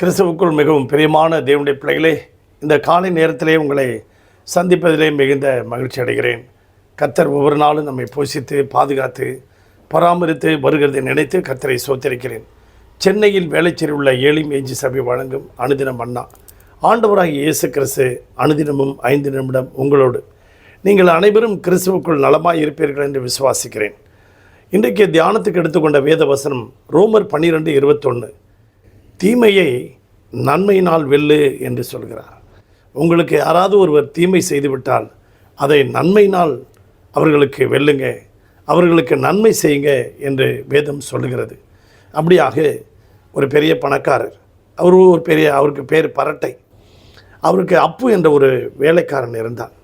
கிறிஸ்துவுக்குள் மிகவும் பிரியமான தேவனுடைய பிள்ளைகளே இந்த காலை நேரத்திலே உங்களை சந்திப்பதிலே மிகுந்த மகிழ்ச்சி அடைகிறேன். கத்தர் ஒவ்வொரு நாளும் நம்மை போஷித்து பாதுகாத்து பராமரித்து வருகிறதை நினைத்து கத்தரை சோத்தரிக்கிறேன். சென்னையில் வேலைச்சேரி உள்ள ஏழி மேஜி சபை வழங்கும் அனுதினம் அண்ணா. ஆண்டவராகிய இயேசு கிறிஸ்து அனுதினமும் ஐந்து நிமிடம் உங்களோடு. நீங்கள் அனைவரும் கிறிஸ்துவுக்குள் நலமாக இருப்பீர்கள் என்று விசுவாசிக்கிறேன். இன்றைக்கு தியானத்துக்கு எடுத்துக்கொண்ட வேத வசனம் ரோமர் பன்னிரெண்டு இருபத்தொன்று தீமையை நன்மையினால் வெல்லு என்று சொல்கிறார். உங்களுக்கு யாராவது ஒருவர் தீமை செய்துவிட்டால் அதை நன்மையினால் அவர்களுக்கு வெல்லுங்க அவர்களுக்கு நன்மை செய்யுங்க என்று வேதம் சொல்லுகிறது. அப்படியாக ஒரு பெரிய பணக்காரர் அவர் ஒரு பெரிய அவருக்கு பேர் பரட்டை. அவருக்கு அப்பு என்ற ஒரு வேலைக்காரன் இருந்தான்.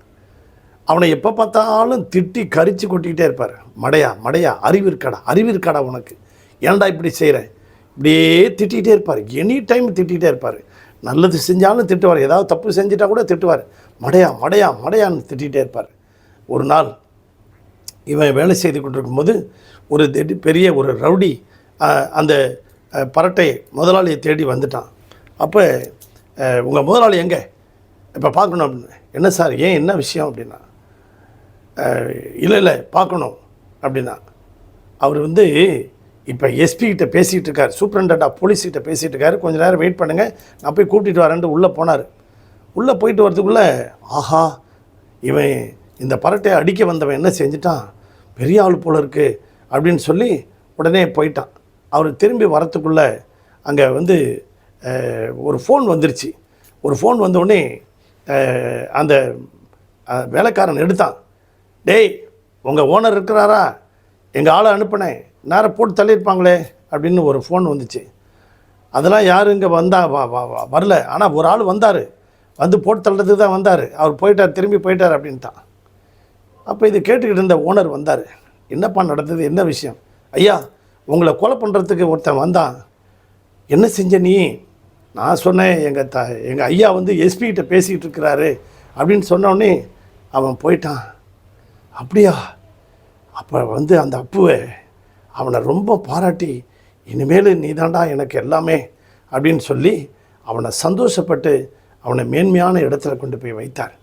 அவனை எப்போ பார்த்தாலும் திட்டி கரிச்சு கொட்டிக்கிட்டே இருப்பார். மடையா மடையா அறிவு இருக்காடா அறிவு இருக்காடா உனக்கு. ஏன்டா இப்படி செய்கிற இப்படியே திட்டிகிட்டே இருப்பார். எனி டைம் திட்டிகிட்டே இருப்பார். நல்லது செஞ்சாலும் திட்டுவார். ஏதாவது தப்பு செஞ்சிட்டா கூட திட்டுவார். மடையா மடையா மடையான்னு திட்டிகிட்டே இருப்பார். ஒரு நாள் இவன் வேலை செய்து கொண்டிருக்கும்போது ஒரு திடீர் பெரிய ஒரு ரவுடி அந்த பரட்டை முதலாளியை தேடி வந்துட்டான். அப்போ உங்கள் முதலாளி எங்கே? இப்போ பார்க்கணும் அப்படின்னு. என்ன சார்? ஏன் என்ன விஷயம்? அப்படின்னா இல்லை இல்லை பார்க்கணும். அப்படின்னா அவர் வந்து இப்போ எஸ்பிகிட்ட பேசிகிட்டு இருக்கார். சூப்பரண்டா போலீஸ்கிட்ட பேசிகிட்டு இருக்காரு. கொஞ்ச நேரம் வெயிட் பண்ணுங்கள் நான் போய் கூட்டிகிட்டு வரேன்ட்டு உள்ளே போனார். உள்ளே போயிட்டு வரதுக்குள்ளே ஆஹா இவன் இந்த பரட்டையை அடிக்க வந்தவன் என்ன செஞ்சிட்டான்? பெரிய ஆள் போல இருக்குது அப்படின்னு சொல்லி உடனே போயிட்டான். அவர் திரும்பி வரத்துக்குள்ளே அங்கே வந்து ஒரு ஃபோன் வந்துருச்சு. ஒரு ஃபோன் வந்தோடனே அந்த வேலைக்காரன் எடுத்தான். டேய் உங்கள் ஓனர் இருக்கிறாரா? எங்கள் ஆளை அனுப்புனேன். நேரம் போட்டு தள்ளியிருப்பாங்களே அப்படின்னு ஒரு ஃபோன் வந்துச்சு. அதெல்லாம் யாரும் இங்கே வந்தா வரல. ஆனால் ஒரு ஆள் வந்தார். வந்து போட்டு தள்ளுறதுக்கு தான் வந்தார். அவர் போயிட்டார் திரும்பி போயிட்டார் அப்படின்ட்டான். அப்போ இது கேட்டுக்கிட்டு இருந்த ஓனர் வந்தார். என்னப்பா நடந்தது? என்ன விஷயம்? ஐயா உங்களை கொலை பண்ணுறதுக்கு ஒருத்தன் வந்தான். என்ன செஞ்ச நீ? நான் சொன்னேன் எங்கள் த எங்கள் ஐயா வந்து எஸ்பிகிட்ட பேசிக்கிட்டு இருக்கிறாரு அப்படின்னு சொன்னோடனே அவன் போயிட்டான். அப்படியா? அப்போ வந்து அந்த அப்புவை அவனை ரொம்ப பாராட்டி இனிமேல் நீ தாண்டா எனக்கு எல்லாமே அப்படின்னு சொல்லி அவனை சந்தோஷப்பட்டு அவனை மேன்மையான இடத்துல கொண்டு போய் வைத்தார்.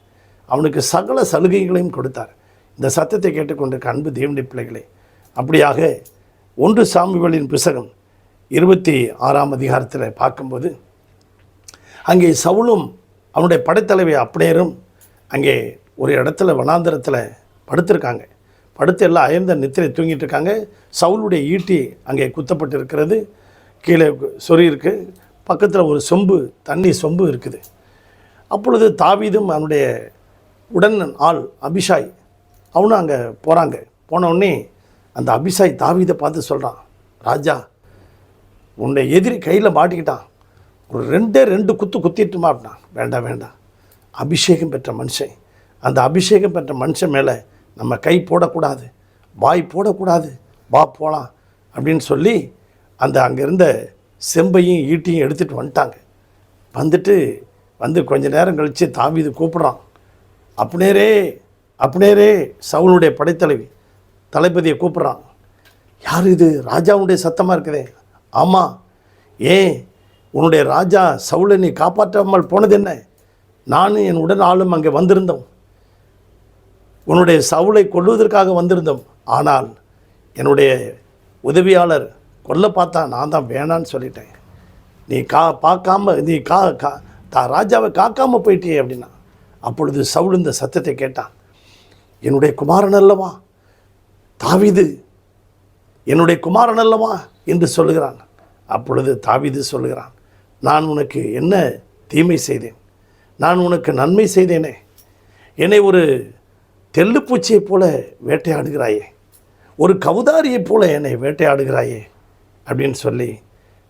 அவனுக்கு சகல சலுகைகளையும் கொடுத்தார். இந்த சத்தத்தை கேட்டுக்கொண்டிருக்க அன்பு தேவனுடைய பிள்ளைகளே அப்படியாக ஒன்று சாமிகளின் புசகம் இருபத்தி ஆறாம் அதிகாரத்தில் பார்க்கும்போது அங்கே சவுளும் அவனுடைய படைத்தலைவி அப்படியேரும் அங்கே ஒரு இடத்துல வனாந்தரத்தில் படுத்திருக்காங்க. படுத்து எல்லாம் அயர்ந்த நித்திரை தூங்கிட்டு இருக்காங்க. சவுளுடைய ஈட்டி அங்கே குத்தப்பட்டு இருக்கிறது கீழே சொறி இருக்குது பக்கத்தில் ஒரு சொம்பு தண்ணி சொம்பு இருக்குது. அப்பொழுது தாவீதும் அவனுடைய உடன் ஆள் அபிஷாய் அவனும் அங்கே போகிறாங்க போனவுடனே அந்த அபிஷாய் தாவீதை பார்த்து சொல்கிறான் ராஜா உன்னை எதிரி கையில் மாட்டிக்கிட்டான். ஒரு ரெண்டே ரெண்டு குத்து குத்திட்டுமா? அப்படின்னா வேண்டாம் வேண்டாம். அபிஷேகம் பெற்ற மனுஷன். அந்த அபிஷேகம் பெற்ற மனுஷன் மேலே நம்ம கை போடக்கூடாது வாய் போடக்கூடாது வா போகலாம் அப்படின்னு சொல்லி அந்த அங்கே இருந்த செம்பையும் ஈட்டியும் எடுத்துகிட்டு வந்துட்டாங்க. வந்துட்டு வந்து கொஞ்ச நேரம் கழித்து தாவீது கூப்பிட்றான். அப்படினேரே அப்படினேரே சவுனுடைய படைத்தலைவி தளபதியை கூப்பிட்றான். யார் இது? ராஜாவுடைய சத்தமாக இருக்குதே. ஆமாம் ஏன்? உன்னுடைய ராஜா சவுளை நீ காப்பாற்றாமல் போனது என்ன? நானும் என் உடன் ஆளும் அங்கே வந்திருந்தோம். உன்னுடைய சவுளை கொல்வதற்காக வந்திருந்தோம். ஆனால் என்னுடைய உதவியாளர் கொல்ல பார்த்தா நான் தான் வேணான்னு சொல்லிட்டேன். நீ கா பார்க்காம நீ கா கா தா ராஜாவை காக்காம போயிட்டியே அப்படின்னா அப்பொழுது சவுல் இந்த சத்தத்தை கேட்டான். என்னுடைய குமாரன் அல்லவா? தாவிது. என்னுடைய குமாரன் அல்லவா? என்று சொல்லுகிறான். அப்பொழுது தாவிது சொல்லுகிறான் நான் உனக்கு என்ன தீமை செய்தேன்? நான் உனக்கு நன்மை செய்தேனே? என்னை ஒரு தெல்லுப்பூச்சியைப் போல வேட்டையாடுகிறாயே. ஒரு கவுதாரியைப் போல என்னை வேட்டையாடுகிறாயே அப்படின்னு சொல்லி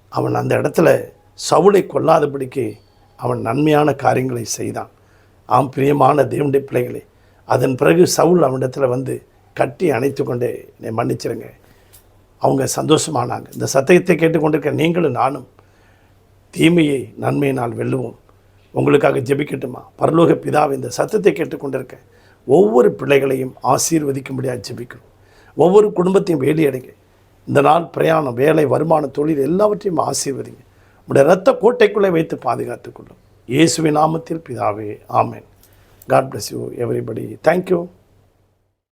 அவன் அந்த இடத்துல சவுளை கொல்லாதபடிக்கு அவன் நன்மையான காரியங்களை செய்தான். ஆம் பிரியமான தேவனுடைய பிள்ளைகளே அதன் பிறகு சவுல் அவனிடத்துல வந்து கட்டி அணைத்து கொண்டே என்னை மன்னிச்சிருங்க. அவங்க சந்தோஷமானாங்க. இந்த சத்தியத்தை கேட்டுக்கொண்டிருக்க நீங்களும் நானும் தீமையை நன்மையினால் வெல்லுவோம். உங்களுக்காக ஜெபிக்கட்டுமா? பரலோக பிதாவை இந்த சத்தத்தை கேட்டுக்கொண்டிருக்க. ஒவ்வொரு பிள்ளைகளையும் ஆசீர்வதிக்கும்படியாக ஜெபிக்கிறோம். ஒவ்வொரு குடும்பத்தையும் வேலையடைங்க. இந்த நாள் பிரயாணம் வேலை வருமானம் தொழில் எல்லாவற்றையும் ஆசீர்வதிங்க. உடைய ரத்த கோட்டைக்குள்ளே வைத்து பாதுகாத்துக்கொள்ளும் இயேசுவின் நாமத்தில் பிதாவே ஆமேன். God bless you everybody thank you